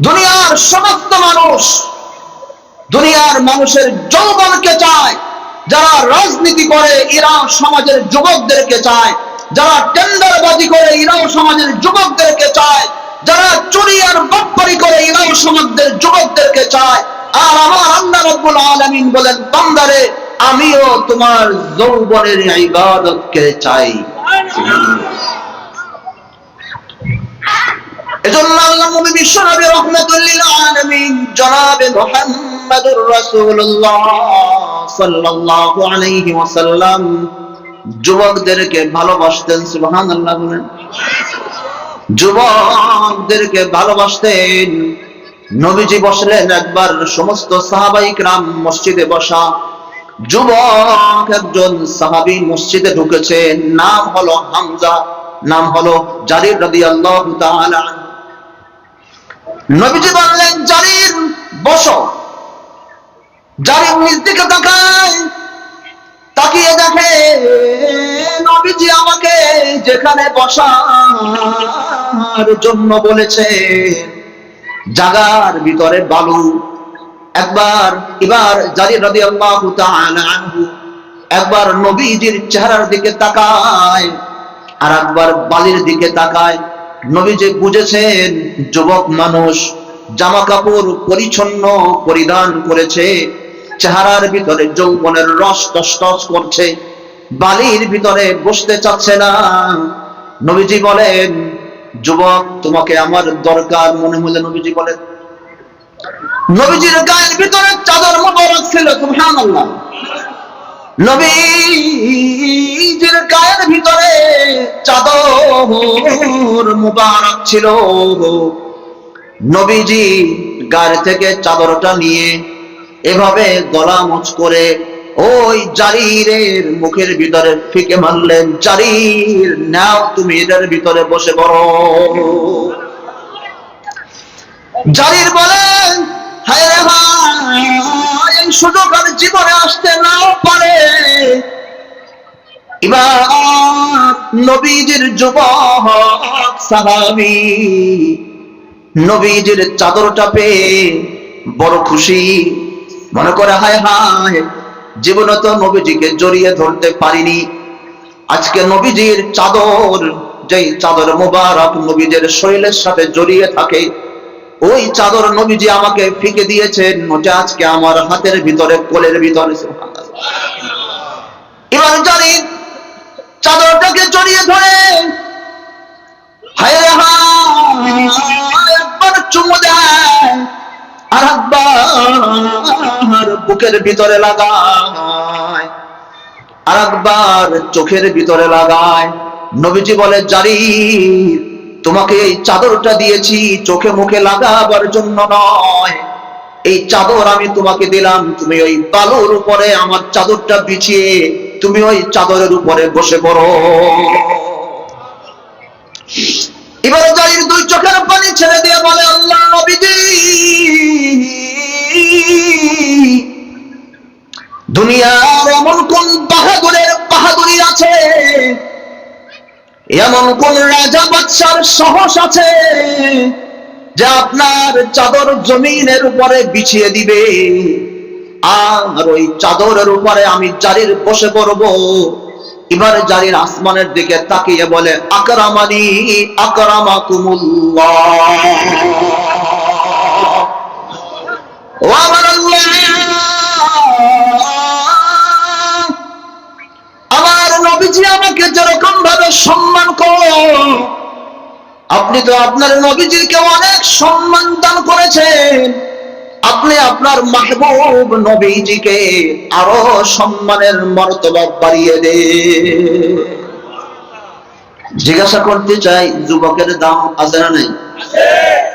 দুনিয়ার সমস্ত মানুষ দুনিয়ার মানুষের যৌবনকে চায় যারা রাজনীতি করে ইরান সমাজের যুবকদেরকে চায় যারা টেন্ডারবাজি করে ইরান সমাজের যুবকদেরকে চায় যারা চুরি আর বাপ্পারি করে ইরান সমাজের যুবকদেরকে চায়। আর আমার আল্লাহ রব্বুল আলামিন বলেন বান্দারে আমিও তোমার যৌবনের ইবাদতকে চাই। এজন্য আলামিন জনাবে মুহাম্মাদুর রাসূলুল্লাহ সাল্লাল্লাহু আলাইহি ওয়াসাল্লাম। যুবকদেরকে ভালোবাসতেন, সুবহানাল্লাহ বলেন। যুবকদেরকে ভালোবাসতেন। নবীজি বসলেন একবার সমস্ত সাহাবাইক রাম মসজিদে বসা। যুবক একজন সাহাবি মসজিদে ঢুকেছে, নাম হলো হামজা, নাম হলো জারির রবি আল্লাহ নবীজি বললেন, জারির, বসো। জারির নিজ দিকে তাকায়, তাকিয়ে দেখে, নবীজি আমাকে যেখানে বসার জন্য বলেছে, জাগার ভিতরে বালু। একবার এবার জারি রাদিয়াল্লাহু তাআলা আনহু, একবার নবীজির চেহারার দিকে তাকায়, আর একবার বালির দিকে তাকায়। নবীজি বুঝেছেন, যুবক মানুষ জামা কাপড় পরিচ্ছন্ন পরিধান করেছে, চেহারার ভিতরে যৌবনের রস টস করছে, বালির ভিতরে বসতে চাচ্ছে না। নবীজি বলেন, যুবক, তোমাকে আমার দরকার মনে হলে নবীজি বলেন। নবীজির গায়ের ভিতরে চাদর মোবারক ছিল, সুবহানাল্লাহ। নবীজির ভিতরে চাদর মুবারক ছিল। নবীজি গায়ের থেকে চাদরটা নিয়ে এভাবে গলা মোচ করে ওই জারিরের মুখের ভিতরে ফিকে মারলেন, জারির, নাও তুমি এটার ভিতরে বসে পড়ো। জারির বলেন হায় রে সুযোগ আর জীবনে আসতে নাও পারে। নবীজির যুবক, সাহাবী, নবীজির চাদরটা পেয়ে বড় খুশি। মনে করে, হায় হায়, জীবনে তো নবীজিকে জড়িয়ে ধরতে পারিনি। আজকে নবীজির চাদর, যেই চাদর মোবারক নবীজের শরীরের সাথে জড়িয়ে থাকে ওই চাদর নবীজি আমাকে ফিকে দিয়েছেন আজকে আমার হাতের ভিতরে, কোলের ভিতরে জানি, চাদরটাকে জড়িয়ে ধরে আর একবার বুকের ভিতরে লাগায়, আর একবার চোখের ভিতরে লাগায়। নবীজি বলে জারি তোমাকে এই চাদরটা দিয়েছি, চোখে মুখে লাগাবার জন্য নয়। এই চাদর আমি তোমাকে দিলাম, তুমি ওই বালুর উপরে আমার চাদরটা বিছিয়ে তুমি ওই চাদরের উপরে বসে পড়ো। এবারে জারির দুই চোখের পানি ছেড়ে দিয়ে বলে, আল্লাহ দুনিয়ার এমন কোন এমন কোন রাজা বাদশার সাহস আছে যে আপনার চাদর জমিনের উপরে বিছিয়ে দিবে? আর ওই চাদরের উপরে আমি জারির বসে পড়ব। এবারে জারির আসমানের দিকে তাকিয়ে বলে, আকরামানি আকরামা আকরামাকুমুল্লাহ। ও আমার আল্লাহ! আপনি তো আপনার নবীজিকে অনেক সম্মান দান করেছেন। আপনি আপনার মাহবুব নবীজিকে আরও সম্মানের মর্তবা বাড়িয়ে দে জিজ্ঞাসা করতে চাই, যুবকের দাম আছে না নাই?